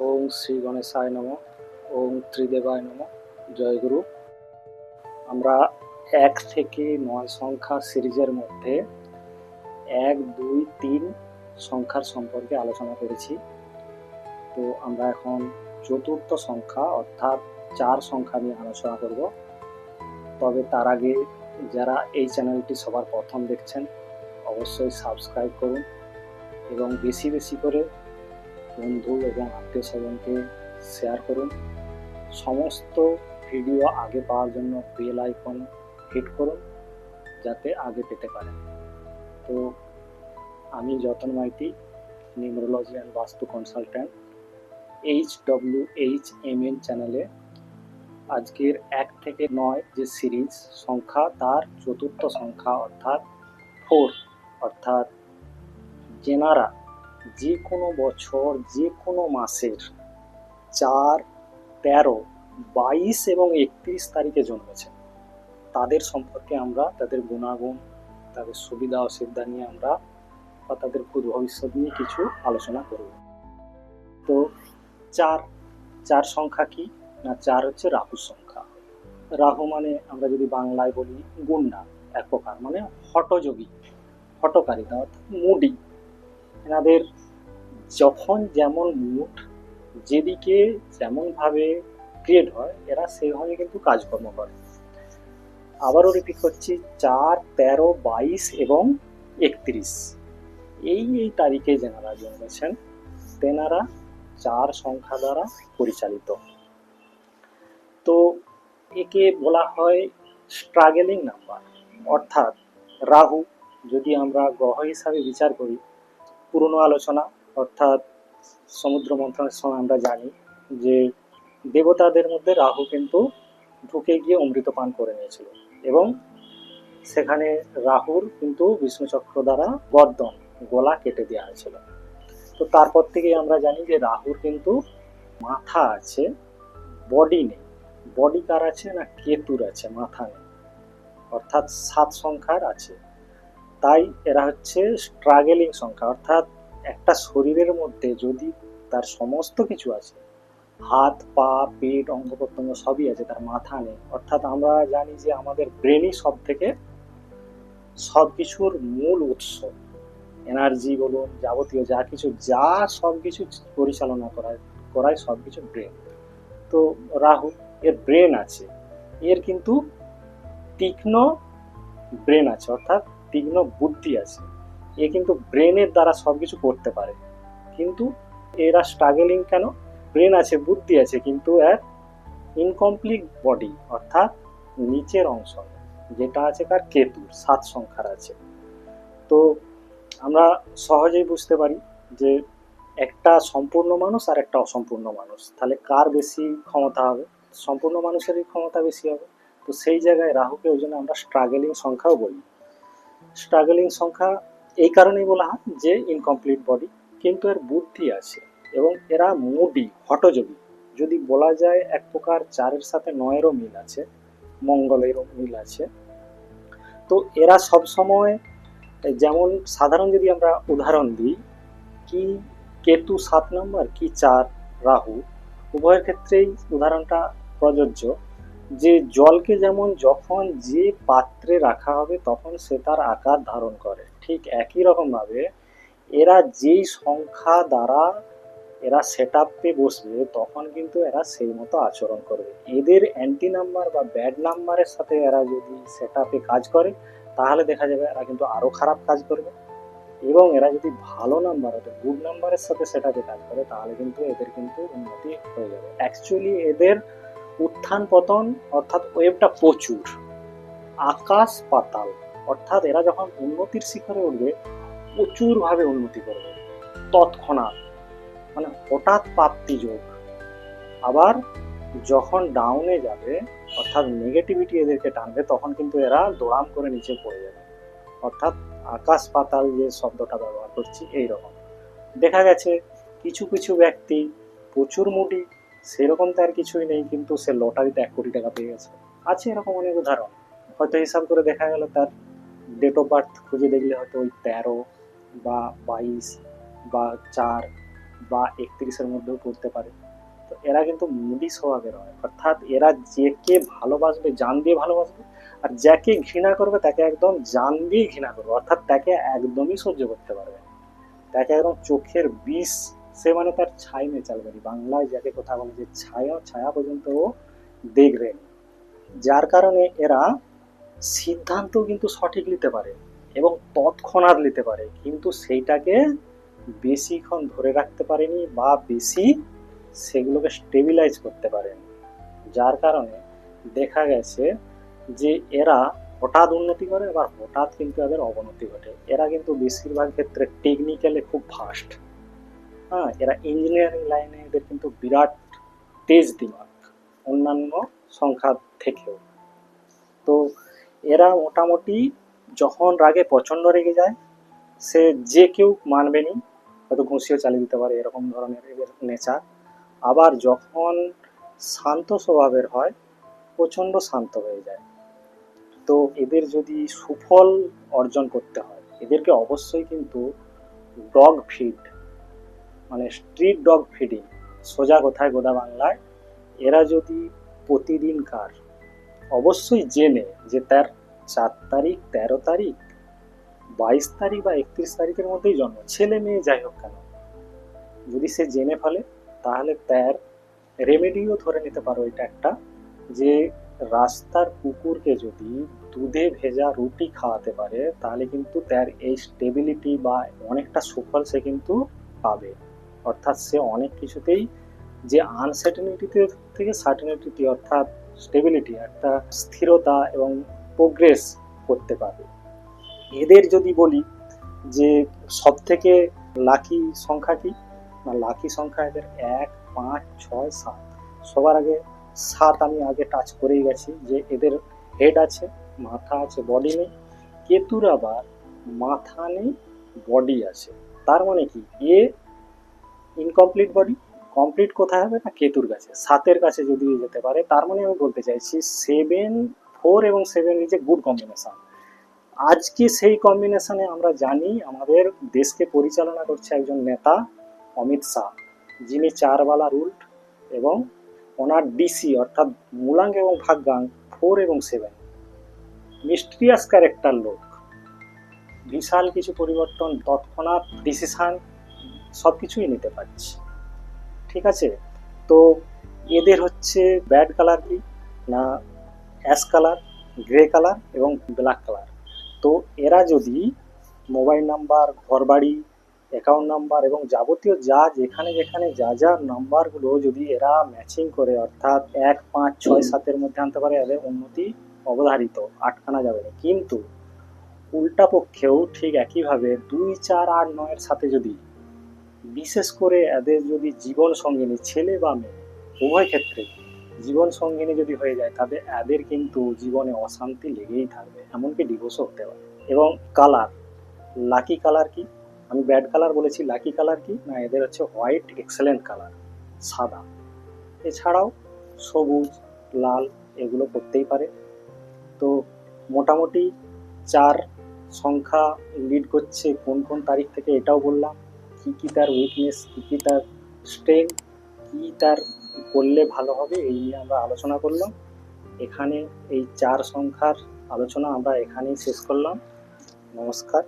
ওং শ্রী গণেশায় নম, ওং ত্রিদেবায় নম জয়গুরু আমরা এক থেকে নয় সংখ্যা সিরিজের মধ্যে এক, দুই, তিন সংখ্যার সম্পর্কে আলোচনা করেছি। তো আমরা এখন চতুর্থ সংখ্যা অর্থাৎ চার সংখ্যা নিয়ে আলোচনা করব। তবে তার আগে যারা এই চ্যানেলটি সবার প্রথম দেখছেন, অবশ্যই সাবস্ক্রাইব করুন এবং বেশি বেশি করে বন্ধু এবং আত্মীয় স্বজনকে শেয়ার করুন। সমস্ত ভিডিও আগে পাওয়ার জন্য বেল আইকন হিট করুন, যাতে আগে পেতে পারেন। তো আমি Jatan Maiti, numerology and vastu consultant H W H M N চ্যানেলে আজকের এক থেকে নয় যে সিরিজ সংখ্যা তার চতুর্থ সংখ্যা, অর্থাৎ ফোর অর্থাৎ জেনারা। যে কোনো বছর যে কোনো মাসের চার, তেরো, বাইশ এবং একত্রিশ তারিখে জন্মেছে তাদের সম্পর্কে আমরা, তাদের গুণাগুণ, তাদের সুবিধা অসুবিধা নিয়ে আমরা বা তাদের ভূত ভবিষ্যৎ নিয়ে কিছু আলোচনা করব। তো চার চার সংখ্যা কি? না, চার হচ্ছে রাহু সংখ্যা। রাহু মানে আমরা যদি বাংলায় বলি গুন্ডা, এক প্রকার মানে হটযোগী, হটকারিতা অর্থাৎ মুডি। এনাদের যখন যেমন মুড যেদিকে যেমনভাবে ক্রিয়েট হয়, এরা সেভাবে কিন্তু কাজকর্ম করে। আবারও রিপিট করছি, চার, তেরো, বাইশ এবং একত্রিশ। এই এই তারিখে যেনারা জন্মেছেন তেনারা চার সংখ্যা দ্বারা পরিচালিত। তো একে বলা হয় স্ট্রাগেলিং নাম্বার অর্থাৎ রাহু। যদি আমরা গ্রহ হিসাবে বিচার করি পুরনো আলোচনা, অর্থাৎ সমুদ্র মন্থনের সময় আমরা জানি যে দেবতাদের মধ্যে রাহু কিন্তু ঢুকে গিয়ে অমৃত পান করে নিয়েছিল এবং সেখানে রাহুর কিন্তু বিষ্ণুচক্র দ্বারা গর্দন গলা কেটে দেওয়া হয়েছিল। তো তারপর থেকেই আমরা জানি যে রাহুর কিন্তু মাথা আছে বডি নেই। বডি কার আছে না কেতুর আছে, মাথা নেই। অর্থাৎ সাত সংখ্যার আছে। তাই এরা হচ্ছে স্ট্রাগেলিং সংখ্যা, অর্থাৎ একটা শরীরের মধ্যে যদি তার সমস্ত কিছু আছে, হাত, পা, পেট অঙ্গ প্রত্যঙ্গ সবই আছে, তার মাথা নেই, অর্থাৎ আমরা জানি যে আমাদের ব্রেনই সব থেকে সব কিছুর মূল উৎস। এনার্জি বলুন, যাবতীয় যা কিছু, যা সব কিছু পরিচালনা করায় করায় সব কিছু ব্রেন তো রাহু এর ব্রেন আছে, এর কিন্তু তীক্ষ্ণ ব্রেন আছে, অর্থাৎ তীক্ষ্ণ বুদ্ধি আছে। এ কিন্তু ব্রেনের দ্বারা সব কিছু করতে পারে। কিন্তু এরা স্ট্রাগলিং কেন? ব্রেন আছে, বুদ্ধি আছে, কিন্তু এর ইনকমপ্লিট বডি অর্থাৎ নিচের অংশ, যেটা আছে তার কেতু সাত সংখ্যার আছে। তো আমরা সহজেই বুঝতে পারি যে একটা সম্পূর্ণ মানুষ আর একটা অসম্পূর্ণ মানুষ। তাহলে কার বেশি ক্ষমতা হবে? সম্পূর্ণ মানুষেরই ক্ষমতা বেশি হবে। তো সেই জায়গায় রাহুকে ওই জন্য আমরা স্ট্রাগলিং সংখ্যাও বলি। স্ট্রাগলিং সংখ্যা এই কারণেই বলা হয় যে ইনকমপ্লিট বডি কিন্তু এর বুদ্ধি আছে এবং এরা মুডি, হটযোগী। যদি বলা যায় এক প্রকার চারের সাথে নয়েরও মিল আছে, মঙ্গলেরও মিল আছে, তো এরা সব সময় যেমন সাধারণ যদি আমরা উদাহরণ দিই, কি কেতু সাত নম্বর, কি চার রাহু, উভয়ের ক্ষেত্রেই উদাহরণটা প্রযোজ্য। যে জলকে যেমন যখন যে পাত্রে রাখা হবে তখন সে তার আকার ধারণ করে। ঠিক একই রকমভাবে এরা যেই সংখ্যা দ্বারা এরা সেট আপে বসবে তখন কিন্তু এরা সেই মতো আচরণ করবে। এদের অ্যান্টি নাম্বার বা ব্যাড নাম্বারের সাথে এরা যদি সেট আপে কাজ করে, তাহলে দেখা যাবে এরা কিন্তু আরও খারাপ কাজ করবে। এবং এরা যদি ভালো নাম্বার অর্থাৎ গুড নাম্বারের সাথে সেট আপে কাজ করে, তাহলে কিন্তু এদের কিন্তু উন্নতি হয়ে যাবে। অ্যাকচুয়ালি এদের উত্থান পতন, অর্থাৎ ওয়েবটা প্রচুর। আকাশ পাতাল, অর্থাৎ এরা যখন উন্নতির শিখরে উঠবে, প্রচুরভাবে উন্নতি করবে। তৎক্ষণাৎ মানে হঠাৎ প্রাপ্তি যোগ। আবার যখন ডাউনে যাবে, অর্থাৎ নেগেটিভিটি এদেরকে টানবে, তখন কিন্তু এরা দোড়াম করে নিচে পড়ে যাবে। অর্থাৎ আকাশ পাতাল যে শব্দটা ব্যবহার করছি এই রকম দেখা গেছে, কিছু কিছু ব্যক্তি প্রচুর মুটি সেরকম তার কিছুই নেই, কিন্তু সে লটারিতে এক কোটি টাকা পেয়ে গেছে। আছে এরকম অনেক উদাহরণ। হয়তো হিসাব করে দেখা গেল তার ডেট অফ বার্থ খুঁজে দেখলে হয়তো ওই তেরো বা বাইশ বা চার বা একত্রিশের মধ্যেও পড়তে পারে। তো এরা কিন্তু মুডি স্বভাবের হয়। অর্থাৎ এরা যে কে ভালোবাসবে, জান দিয়ে ভালোবাসবে, আর যাকে ঘৃণা করবে তাকে একদম জান দিয়ে ঘৃণা করবে। অর্থাৎ তাকে একদমই সহ্য করতে পারবে তাকে একদম চোখের বিষ সে মানে তার ছাই নিয়ে চালবে না। বাংলায় যাকে কথা বলে যে ছায়া ছায়া পর্যন্ত দেখবে। যার কারণে এরা সিদ্ধান্ত কিন্তু সঠিক নিতে পারে এবং তৎক্ষণাৎ নিতে পারে, কিন্তু সেইটাকে বেশিক্ষণ ধরে রাখতে পারেনি বা বেশি সেগুলোকে স্টেবিলাইজ করতে পারেনি। যার কারণে দেখা গেছে যে এরা হঠাৎ উন্নতি করে, আবার হঠাৎ কিন্তু এদের অবনতি ঘটে। এরা কিন্তু বেশিরভাগ ক্ষেত্রে টেকনিক্যালে খুব ফাস্ট হ্যাঁ এরা ইঞ্জিনিয়ারিং লাইনে এদের কিন্তু বিরাট তেজ দিমাগ অন্যান্য সংখ্যা থেকেও। তো এরা মোটামুটি যখন রাগে প্রচণ্ড রেগে যায়, সে যে কেউ মানবে নি, হয়তো ঘুষিও চালিয়ে দিতে পারে, এরকম ধরনের এদের নেচার। আবার যখন শান্ত স্বভাবের হয়, প্রচণ্ড শান্ত হয়ে যায়। তো এদের যদি সুফল অর্জন করতে হয়, এদেরকে অবশ্যই কিন্তু ডগ ফিড মানে স্ট্রিট ডগ ফিডিং সোজা কথায় গোদা বাংলায় এরা যদি প্রতিদিনকার অবশ্যই জেনে যে তার চার তারিখ, তেরো তারিখ, বাইশ তারিখ বা একত্রিশ তারিখের মধ্যেই জন্ম। ছেলে মেয়ে যাই হোক কেন, যদি সে জেনে ফেলে, তাহলে তার রেমেডিও ধরে নিতে পারো এটা একটা, যে রাস্তার কুকুরকে যদি দুধে ভেজা রুটি খাওয়াতে পারে, তাহলে কিন্তু তার এই স্টেবিলিটি বা অনেকটা সুফল সে কিন্তু পাবে। অর্থাৎ সে অনেক কিছুতেই যে আনসার্টেনিটিতে থেকে সার্টেনিটি অর্থাৎ স্টেবিলিটি একটা স্থিরতা এবং প্রোগ্রেস করতে পারবে। এদের যদি বলি যে সব থেকে লাকি সংখ্যা কি? না লাকি সংখ্যা এদের এক, পাঁচ, ছয়, সাত। সবার আগে সাত আমি আগে টাচ করেই গেছি যে এদের হেড আছে, মাথা আছে বডি নেই। কেতুর আবার মাথা নেই বডি আছে। তার মানে কি? এ ইনকমপ্লিট বডি কমপ্লিট কোথায় হবে না? কেতুর কাছে। সাতের কাছে যদি যেতে পারে, তার মানে আমি বলতে চাইছি সেভেন ফোর এবং seven is a good combination আজকে সেই কম্বিনেশনে আমরা জানি আমাদের দেশকে পরিচালনা করছে একজন নেতা, অমিত শাহ। যিনি চারবালা রুল্ট এবং ওনার ডিসি অর্থাৎ মূলাঙ্গ এবং ভাগ্যাং ফোর এবং সেভেন মিস্ট্রিয়াস ক্যারেক্টার লোক। বিশাল কিছু পরিবর্তন, তৎক্ষণাৎ ডিসিশন সব কিছুই নিতে পারছি। ঠিক আছে? তো এদের হচ্ছে ব্যাড কালার কি? না অ্যাশ কালার গ্রে কালার এবং ব্ল্যাক কালার তো এরা যদি মোবাইল নাম্বার ঘরবাড়ি অ্যাকাউন্ট নাম্বার এবং যাবতীয় যা যেখানে যেখানে যা যা নাম্বারগুলো যদি এরা ম্যাচিং করে, অর্থাৎ এক, পাঁচ, ছয়, সাতের মধ্যে আনতে পারে, এদের উন্নতি অবধারিত, আটকানা যাবে না। কিন্তু উল্টা পক্ষেও ঠিক একইভাবে দুই, চার, আট, নয়ের সাথে যদি বিশেষ করে এদের যদি জীবন সঙ্গিনী, ছেলে বা মেয়ে, উভয় ক্ষেত্রে জীবন সঙ্গিনী যদি হয়ে যায়, তাহলে এদের কিন্তু জীবনে অশান্তি লেগেই থাকবে, এমনকি ডিভোর্সও হতে পারে। এবং কালার লাকি কালার কি? আমি ব্যাড কালার বলেছি লাকি কালার কি? না, এদের হচ্ছে হোয়াইট এক্সেলেন্ট কালার সাদা। এছাড়াও সবুজ, লাল, এগুলো করতেই পারে। তো মোটামুটি চার সংখ্যা লিড করছে কোন কোন তারিখ থেকে এটাও বললাম। কী কী তার উইকনেস কি কি তার স্ট্রেংথ কী তার করলে ভালো হবে, এই নিয়ে আমরা আলোচনা করলাম। এখানে এই চার সংখ্যার আলোচনা আমরা এখানেই শেষ করলাম। নমস্কার।